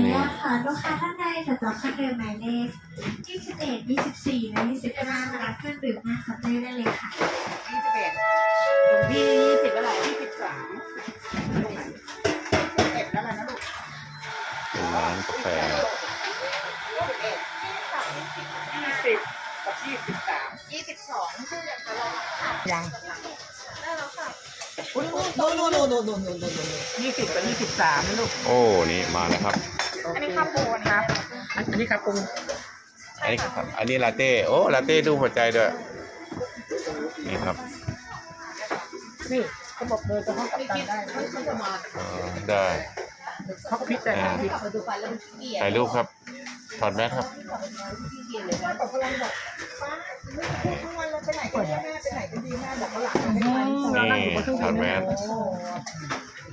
นุนี่ญาตค่ะลูกค้าท่านใดจะจองเครื่องดื่มหมายเลข21 24 และ 25มารับเครื่องดื่มหน้าเคาน์เตอร์ได้เลยค่ะยี่สิบเอ็ดหลวงพี่ยี่สิบอะไรยี่สิบสามลูกเอ็ดแล้วกันนะลูกเป็นร้านกาแฟยี่สิบกับยี่สิบสามยี่สิบสองชื่อยังจะรอยังโนโนโนโนโนโนโนยี่สิบกับยี่สิบสามนะลูก โอ้ นี่มาแล้วครับ อันนี้ข้าวโพดครับอันนี้ครับปรุงอันนี้ครับอันนี้ลาเต้โอ้ลาเต้ดูหัวใจด้วย นี่ครับนี่เขาบอกเบอร์จะห้องกับตันได้เขาจะมาอ๋อได้เขาก็พิจารณาพิดูไปแล้วมันเกลียดถ่ายรูปครับ ถอดแมสครับเกลียดเลยนะทั้งวันเราไปไหนกันแม่ไปไห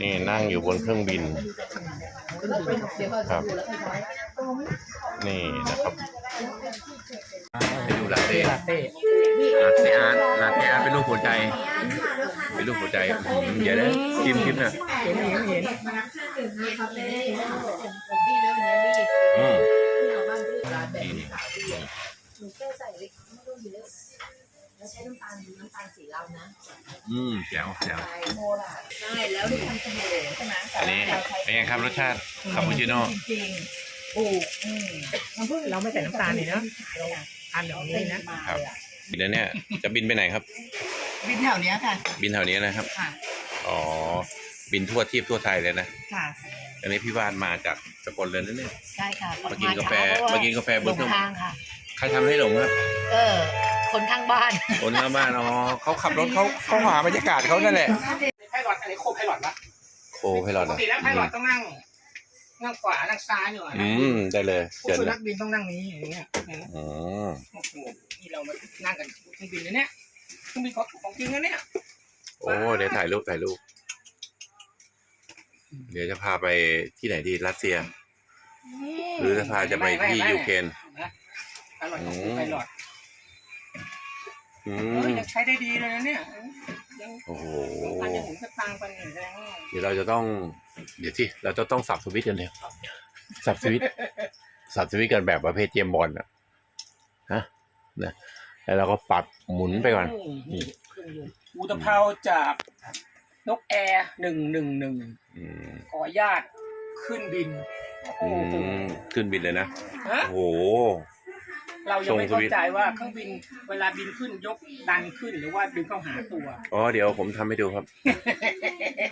นี่นั่งอยู่บนเครื่องบินครื่องบินเดี๋ยวก็ดูแล้วก็น้อยนี่นะครับไปดูลาเต้ลาเต้ลาเต้อาร์ตลาเต้อาร์ตเป็นรูปหัวใจ เป็นรูปหัวใจอืมเดี๋ยวนะชิมชิมนะเห็นเห็นเห็นมารับเครื่องดื่มหน้าเคาน์เตอร์ได้เลยค่ะผมพี่แล้วมันยังรีบอืมเอาบ้านพี่ร้านแบบนี่นี่หนูแค่ใส่ล็กไม่ต้องเยอะแล้วใช้น้ำตาลน้ำตาลสีเรานะ อืมแจ๋วแจ๋วใส่โมล่ะใช่แล้วดูทำสบู่ใช่ไหมอันนี้เป็นไงครับรสชาติคาปูชิโน่จริงๆปลูกอืมน้ำผึ้งเราไม่ใส่น้ำตาลนี่เนาะทานแบบนี้นะครับบินแล้วเนี่ยจะบินไปไหนครับ บินแถวเนี้ยค่ะ บินแถวนี้นะครับค่ะอ๋อบินทั่วทีบทั่วไทยเลยนะค่ะอันนี้พี่วานมาจากสกลเลยนะเนี่ยใช่ค่ะมากินกาแฟมากินกาแฟบหลนงเครื่องทางค่ะใครทำให้หลงครับ เออ คนข้างบ้าน คนข้างบ้านอ๋อเขาขับรถเขาเขาหาบรรยากาศเขานั่นแหละไพลอตอันนี้โคไพลอตปะโคไพลอปตกอะติแล้วไพลอตต้องนั่ง นั่งขวา นั่งซ้ายอยู่อะอืมได้เลยผู้เชิญช่วยเลนัยกบินต้องนั่งนี้อย่างเงี้ยเนี่ยนะอืมโอ้โหนี่เรามานั่งกันเครื่องบินนะเนี่ยเครื่องบินของของจริงนะเนี่ย โอ้เดี๋ยวถ่ายรูปถ่ายรูปเดี๋ยวจะพาไปที่ไหนดีรัสเซีย หรือจะพาจะไปที่ยูเครน นะไพลอตของอืม ไพลอต อืเออมยังใช้ได้ดีเลยนะเนี่ยยังโอ้โห พันยังถึงสตางค์ไปเนี่ยแสดงว่าเดี๋ยวเราจะต้อง เดี๋ยวที่เราจะต้องสับสวิตช์กันเลยสับสวิตช์สับสวิตช์กันแบบประเภทเจมส์บอลนะฮะนะแล้วเราก็ปรับหมุนไปก่อน นี่เครื่องยนต์อุตภาวจากนกแอร์หนึ่งหนึ่งหนึ่งอืมขออนุญาตขึ้นบิน โอ้อืโหมขึ้นบินเลยนะ ฮะโอ้โห เรายังไม่ส่งสเข้าวิตช์ ใจว่าเครื่องบินเวลาบินขึ้นยกดันขึ้นหรือว่าดึงเข้าหาตัว อ๋อเดี๋ยวผมทำให้ดูครับ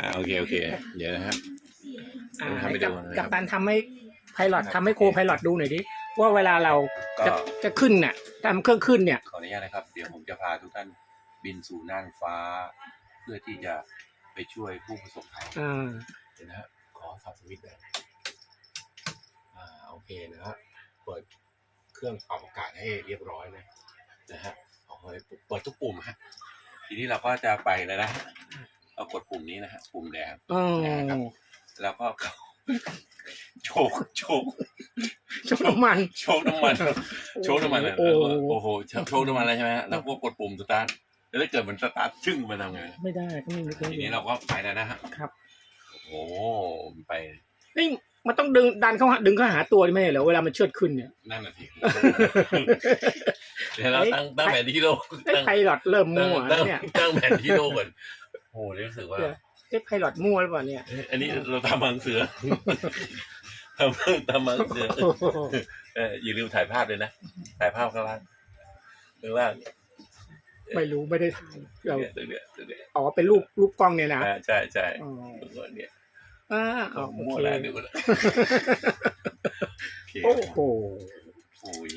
อ่าโอเคโอเค เดี๋ยวนะครับ อ่าทำให้ดูกับนะครับ กับตันทำให้ไพลอตทำให้โคไพลอตดูหน่อยดิว่าเวลาเราก็จะจะขึ้นเนี่ยทำเครื่องขึ้นเนี่ย ขออนุญาตนะครับ เดี๋ยวผมจะพาทุกท่านบินสู่น่านฟ้า เพื่อที่จะไปช่วยผู้ประสบภัยอ่าเดี๋ยวนะฮะขอสับสวิตช์เลยอ่าโอเคนะฮะเปิด เครื่องปรับอากาศให้เรียบร้อยเลยนะฮะเอาไว้เปิดทุกปุ่มฮะ ทีนี้เราก็จะไปแล้วนะเรากดปุ่มนี้นะฮะ ปุ่มแดงอ๋อแล้วก็เข้าโชกโชกชกน้ำมันโชกน้ำมันโชกน้ำมันอะโอ้แล้วโหก็โอ้โหโชกน้ำมันแล้วใช่ไหมฮะแล้วก็กดปุ่มสตาร์ทแล้วถ้าเกิดมันสตาร์ทชึ่งมันทำไงไม่ได้ก็ไม่มีเครื่องทีนี้เราก็ไปแล้วนะฮะครับโอ้โหไปนี่ มันต้องดึงดันเข้าหาดึงเข้าหาตัวนี่ไม่ใช่เหรอเวลามันเชิดขึ้นเนี่ย นั่นน่ะสิเดี๋ยวเราตั้งตั้งแผนที่โลกไอ้ตั้งไพลอตเริ่มตั้งมั่วตั้งเนี่ยตั้งแผนที่โลกก่อนโอ้โหรู้สึกว่า ไอ้ไพลอตมั่วหรือเปล่าเนี่ยเอ๊ะอันนี้เราทำมังเสือทำทำมังเสือเอออย่าลืมถ่ายภาพเลยนะถ่ายภาพข้างล่างข้างล่างไม่รู้ไม่ได้ถ่ายเราเนี่ยตรงเนี้ยตรงเนี้ยอ๋อเป็นรูปรูปกล้องเนี่ยนะอ่าใช่ใช่อ๋อ ตรงเนี้ย อ่าอ๋อโอมั่วเคแล้วดูแล้วโอเคโอ้โหโอ้ย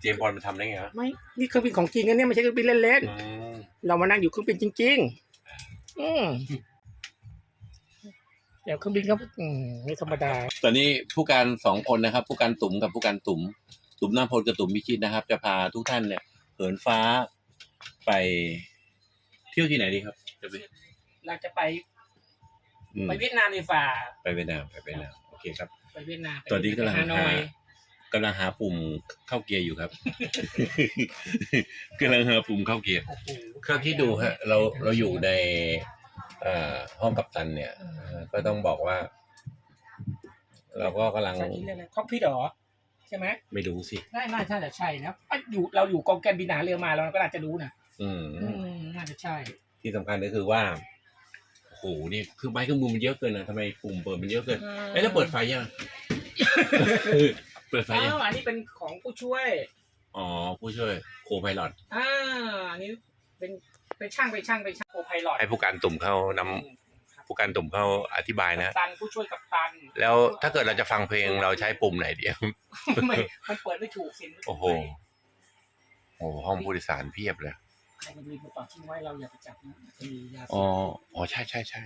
เจมส์บอลมันทำได้ไงวะไม่นี่เครื่องบินของจริงนะเนี่ยไม่ใช่เครื่องบินเล่นอืมๆเรามานั่งอยู่เครื่องบินจริง ๆ อืมเดี๋ยวเครื่องบินก็อืมไม่ธรรมดา ตอนนี้ผู้การสองคนนะครับ ผู้การตุ๋มกับผู้การตุ๋มตุ๋มน้ำพลกับตุ๋มพิชิตนะครับ จะพาทุกท่านเนี่ยเหินฟ้าไปเที่ยวที่ไหนดีครับจะไปเราจะไปอืม ไปเวียดนามดีฝ่าไปเวียดนามไปเวียดนามโอเคครับ ไปเวียดนามตอนนี้กำลังไปฮานอยหากำลังหาปุ่มเข้าเกียร์อยู่ครับกำลังหาปุ่มเข้าเกียร์โอ้โหเครื่องที่ดูฮะ เราเราอยู่ในเอ่อห้องกัปตันเนี่ยเอ่อก็ต้องบอกว่าเเราก็กำลังใช่ที่เรียกอะไรคอกพิทเหรอใช่ไหมไม่รู้สิน่าน่าน่าจะใช่นะอะอยู่เราอยู่กองแกนบินหาเรือมาเราก็น่าจะรู้นะอืมอืมน่าจะใช่ ที่สำคัญก็คือว่า โอ้โหนี่คือไม้เครื่องมือมันเยอะเกินนะทำไมปุ่มเปิดมันเยอะเกินเอ้ยแล้วเปิดไฟยัง เปิดไฟยัง อ้าวอันนี้เป็นของผู้ช่วย อ๋อ ผู้ช่วยโคไพลอตอ่าอันนี้เป็นเป็นช่างเป็นช่างเป็นช่างโคไพลอตให้ผู้การตุ่มเขานำผู้การตุ่มเขาอธิบายนะ ตันผู้ช่วยกับตัน แล้วถ้าเกิดเราจะฟังเพลงเราใช้ปุ่มไหนเดียวไม่มันเปิดไม่ถูกสิโอ้โห โอ้โหห้องผู้โดยสารเพียบเลยใคร มันมีมาต่อทิ้งไว้เราอย่าไปจับนะมียาเสพอ๋อติดอ๋อใช่ใช่ใช่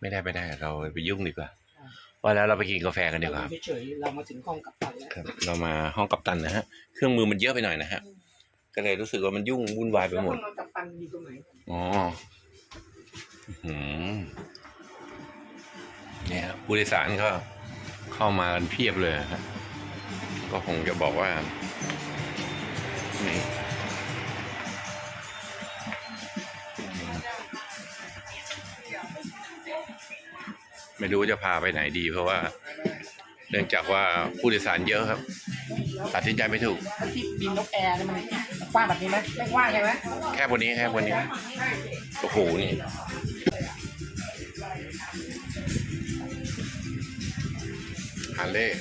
ไม่ได้ไม่ได้ เราไปยุ่งดีกว่าว่าแล้วเราไปกินกาแฟกันดีกว่าเราอยู่เฉยๆเรามาถึงห้องกับตันแล้วครับ เรามาห้องกัปตันนะฮะเครื่องมือมันเยอะไปหน่อยนะฮะก็เลยรู้สึกว่ามันยุ่งวุ่นวายไปแล้วหมห้อดงนอนกับตันอยู่ตรงไหนอ๋ออื้อหือเนี่ยครับผู้โดยสารก็เข้ามากันเพียบเลยฮะก็คงจะบอกว่านี่ ไม่รู้จะพาไปไหนดี เพราะว่า เนื่องจากว่าผู้โดยสารเยอะครับ ตัดสินใจไม่ถูกแล้วที่บินนกแอร์เนี่ยมันกว้างแบบนี้ไหมไม่กว้างใช่ไหมแค่วันนี้แค่วันนี้โอ้โหนี่ฮาร์เลย์